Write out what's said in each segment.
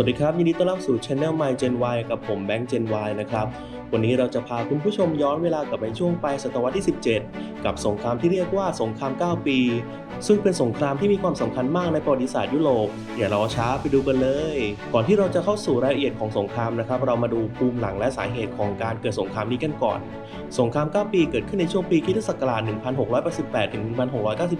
วัสดีครับ ยินดีต้อนรับสู่ Channel My Gen Y กับผมแบงค์ Gen Y นะครับ วันนี้เราจะพาคุณผู้ชมย้อนเวลากลับไปช่วงปลายศตวรรษที่ 17 กับสงครามที่เรียกว่าสงคราม 9 ปี ซึ่งเป็นสงครามที่มีความสำคัญมากในประวัติศาสตร์ยุโรปอย่ารอช้าไปดูกันเลย ก่อนที่เราจะเข้าสู่รายละเอียดของสงครามนะครับ เรามาดูภูมิหลังและสาเหตุของการเกิดสงครามนี้กันก่อน สงคราม 9 ปีเกิดขึ้นในช่วงปีคิศักราช1688ถึง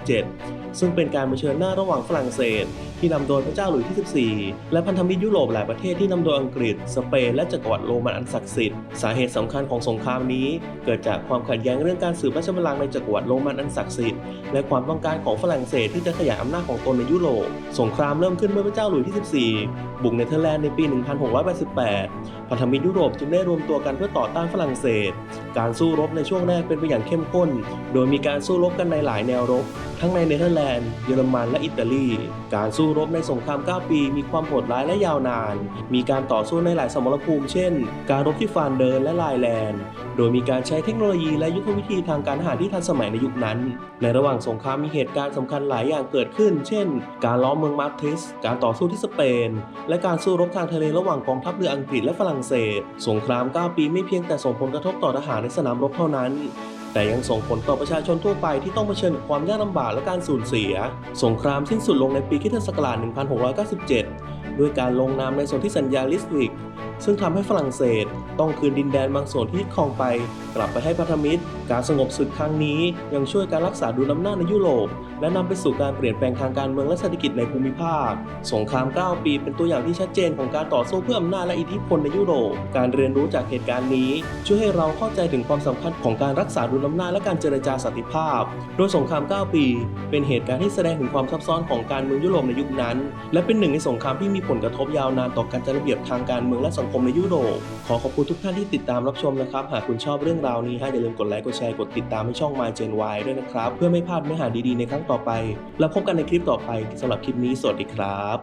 1697 ซึ่งเป็นการเผชิญหน้าระหว่างฝรั่งเศส ที่นำโดยพระเจ้าหลุยส์ที่ 14 และพันธมิตรยุโรปหลายประเทศที่นำโดยอังกฤษ สเปนและจักรวรรดิโรมันอันศักดิ์สิทธิ์ สาเหตุสำคัญของสงครามนี้ เกิดจากความขัดแย้งเรื่องการสืบราชบัลลังก์ในจักรวรรดิโรมันอันศักดิ์สิทธิ์ และความต้องการของฝรั่งเศสที่จะขยายอำนาจของตนในยุโรป สงครามเริ่มขึ้นเมื่อพระเจ้าหลุยส์ที่ 14 บุกเนเธอร์แลนด์ในปี 1688 พันธมิตรยุโรปจึงได้รวมตัวกันเพื่อต่อต้านฝรั่งเศส การสู้รบในช่วงแรกเป็นไปอย่างเข้มข้น โดยมีการสู้รบกันในหลายแนวรบ ทั้งในเนเธอร์แลนด์ เยอรมัน และอิตาลี การสู้รบในสงคราม 9 ปี มีความโหดร้ายและยาวนาน มีการต่อสู้ในหลายสมรภูมิ เช่น การรบที่ฟานเดินและไลแลนด์ โดยมีการใช้เทคโนโลยีและยุทธวิธีทางการทหารที่ทันสมัยในยุคนั้น ในระหว่างสงครามมีเหตุการณ์สำคัญหลายอย่างเกิดขึ้น เช่น การล้อมเมืองมาร์ทิส การต่อสู้ที่สเปน และการสู้รบทางทะเลระหว่างกองทัพเรืออังกฤษและฝรั่งเศส สงคราม 9 ปีไม่เพียงแต่ส่งผลกระทบต่อทหารในสนามรบเท่านั้น แต่ยังส่งผลต่อประชาชนทั่วไปที่ต้องเผชิญกับความยากลำบากและการสูญเสีย สงครามสิ้นสุดลงในปีคิศักราช 1697 ด้วยการลงนามในสนธิสัญญาลิสวิก ซึ่งทำให้ฝรั่งเศสต้องคืนดินแดนบางส่วนที่ยึดครองไป กลับไปให้พันธมิตร การสงบศึกครั้งนี้ ยังช่วยการรักษาดุลอำนาจในยุโรป และนำไปสู่การเปลี่ยนแปลงทางการเมืองและเศรษฐกิจในภูมิภาค สงคราม 9 ปีเป็นตัวอย่างที่ชัดเจนของการต่อสู้เพื่ออำนาจและอิทธิพลในยุโรป การเรียนรู้จากเหตุการณ์นี้ ช่วยให้เราเข้าใจถึงความสำคัญของการรักษาดุลอำนาจและการเจรจาสันติภาพ โดยสงคราม 9 ปี เป็นเหตุการณ์ที่แสดงถึงความซับซ้อนของการเมืองยุโรปในยุคนั้น และเป็นหนึ่งในสงครามที่มีผลกระทบยาวนานต่อการจัดระเบียบทางการเมืองและสังคมในยุโรป ขอขอบคุณทุกท่านที่ติดตามรับชมนะครับ หากคุณชอบเรื่องราวนี้ให้อย่าลืมกดไลค์ กดแชร์ กดติดตามให้ช่อง My Gen Y ด้วยนะครับ เพื่อไม่พลาดเนื้อหาดีๆในครั้งต่อไป แล้วพบกันในคลิปต่อไปสำหรับคลิปนี้สวัสดีครับ